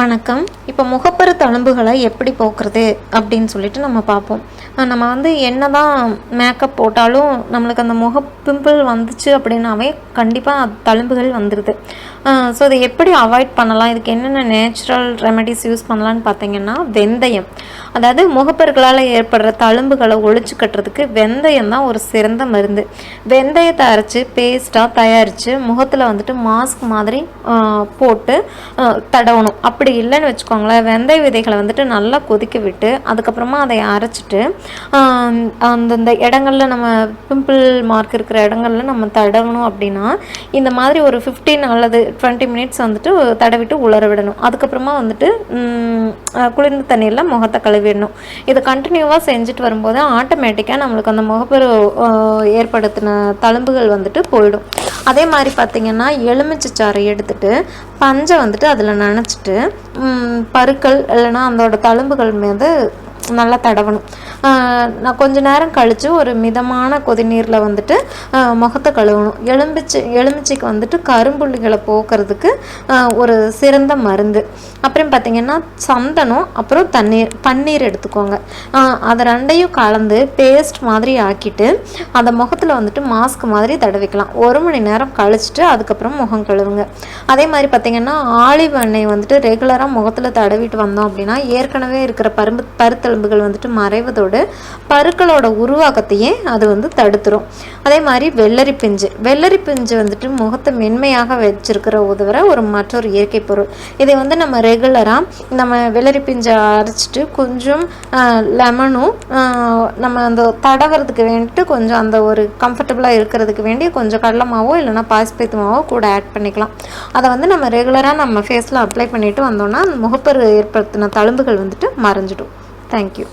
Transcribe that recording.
வணக்கம். இப்போ முகப்பரு தழும்புகளை எப்படி போக்குறது அப்படின்னு சொல்லிட்டு நம்ம பார்ப்போம். நம்ம வந்து என்ன தான் மேக்கப் போட்டாலும் நம்மளுக்கு அந்த முக பிம்பிள் வந்துச்சு அப்படின்னாவே கண்டிப்பாக தழும்புகள் வந்துடுது ஸோ அதை எப்படி அவாய்ட் பண்ணலாம்? இதுக்கு என்னென்ன நேச்சுரல் ரெமெடிஸ் யூஸ் பண்ணலான்னு பார்த்தீங்கன்னா வெந்தயம். அதாவது முகப்பர்களால் ஏற்படுற தழும்புகளை ஒழிச்சு கட்டுறதுக்கு வெந்தயம் தான் ஒரு சிறந்த மருந்து. வெந்தயத்தை அரைச்சி பேஸ்ட்டாக தயாரித்து முகத்தில் வந்துட்டு மாஸ்க் மாதிரி போட்டு தடவணும். அப்படி இல்லைன்னு வச்சுக்கோங்களேன் வெந்தய விதைகளை வந்துட்டு நல்லா கொதிக்க விட்டு அதுக்கப்புறமா அதை அரைச்சிட்டு அந்தந்த இடங்களில் நம்ம பிம்பிள் மார்க் இருக்கிற இடங்கள்ல நம்ம தடவணும் அப்படின்னா இந்த மாதிரி ஒரு ஃபிஃப்டீன் அல்லது டுவெண்ட்டி மினிட்ஸ் வந்துட்டு தடவிட்டு உலர விடணும். அதுக்கப்புறமா வந்துட்டு குளிர்ந்த தண்ணியில் முகத்தை வேணும் இதை கண்டினியூவாக செஞ்சுட்டு வரும்போது ஆட்டோமேட்டிக்காக நம்மளுக்கு அந்த முகப்பரு ஏற்படுத்தின தழும்புகள் வந்துட்டு போயிடும். அதே மாதிரி பார்த்திங்கன்னா எலுமிச்சை சாறை எடுத்துட்டு பஞ்சை வந்துட்டு அதில் நினச்சிட்டு பருக்கள் இல்லைன்னா அதோட தழும்புகள் மீது நல்லா தடவணும். நான் கொஞ்ச நேரம் கழித்து ஒரு மிதமான கொதிநீரில் வந்துட்டு முகத்தை கழுவணும். எலும்பிச்சு எலுமிச்சைக்கு வந்துட்டு கரும்புள்ளிகளை போக்குறதுக்கு ஒரு சிறந்த மருந்து. அப்புறம் பார்த்திங்கன்னா சந்தனம் அப்புறம் தண்ணீர் பன்னீர் எடுத்துக்கோங்க. அதை ரெண்டையும் கலந்து பேஸ்ட் மாதிரி ஆக்கிட்டு அந்த முகத்தில் வந்துட்டு மாஸ்க் மாதிரி தடவிக்கலாம். ஒரு மணி நேரம் கழிச்சிட்டு அதுக்கப்புறம் முகம் கழுவுங்க. அதே மாதிரி பார்த்திங்கன்னா ஆலிவ் எண்ணெய் வந்துட்டு ரெகுலராக முகத்தில் தடவிட்டு வந்தோம் அப்படின்னா ஏற்கனவே இருக்கிற பரும்பு பருத்தெலும்புகள் வந்துட்டு மறைவதோடு பருக்களோட உருவாக்கத்தையே அது வந்து தடுத்துரும். அதே மாதிரி வெள்ளரி பிஞ்சு. வெள்ளரி பிஞ்சு வந்துட்டு முகத்தை மென்மையாக வச்சிருக்கிற உதவுற ஒரு மற்றொரு இயற்கை பொருள். இதை வந்து நம்ம ரெகுலராக நம்ம வெள்ளரி பிஞ்சை அரைச்சிட்டு கொஞ்சம் லெமனும் நம்ம அந்த தடவறதுக்கு வேண்டிட்டு கொஞ்சம் அந்த ஒரு கம்ஃபர்டபுளாக இருக்கிறதுக்கு வேண்டி கொஞ்சம் கடலை மாவோ இல்லைன்னா மாவோ கூட ஆட் பண்ணிக்கலாம். அதை வந்து நம்ம ரெகுலராக நம்ம ஃபேஸில் அப்ளை பண்ணிட்டு வந்தோம்னா அந்த முகப்பரு ஏற்படுத்தின தழும்புகள் வந்துட்டு மறைஞ்சிடும். தேங்க்யூ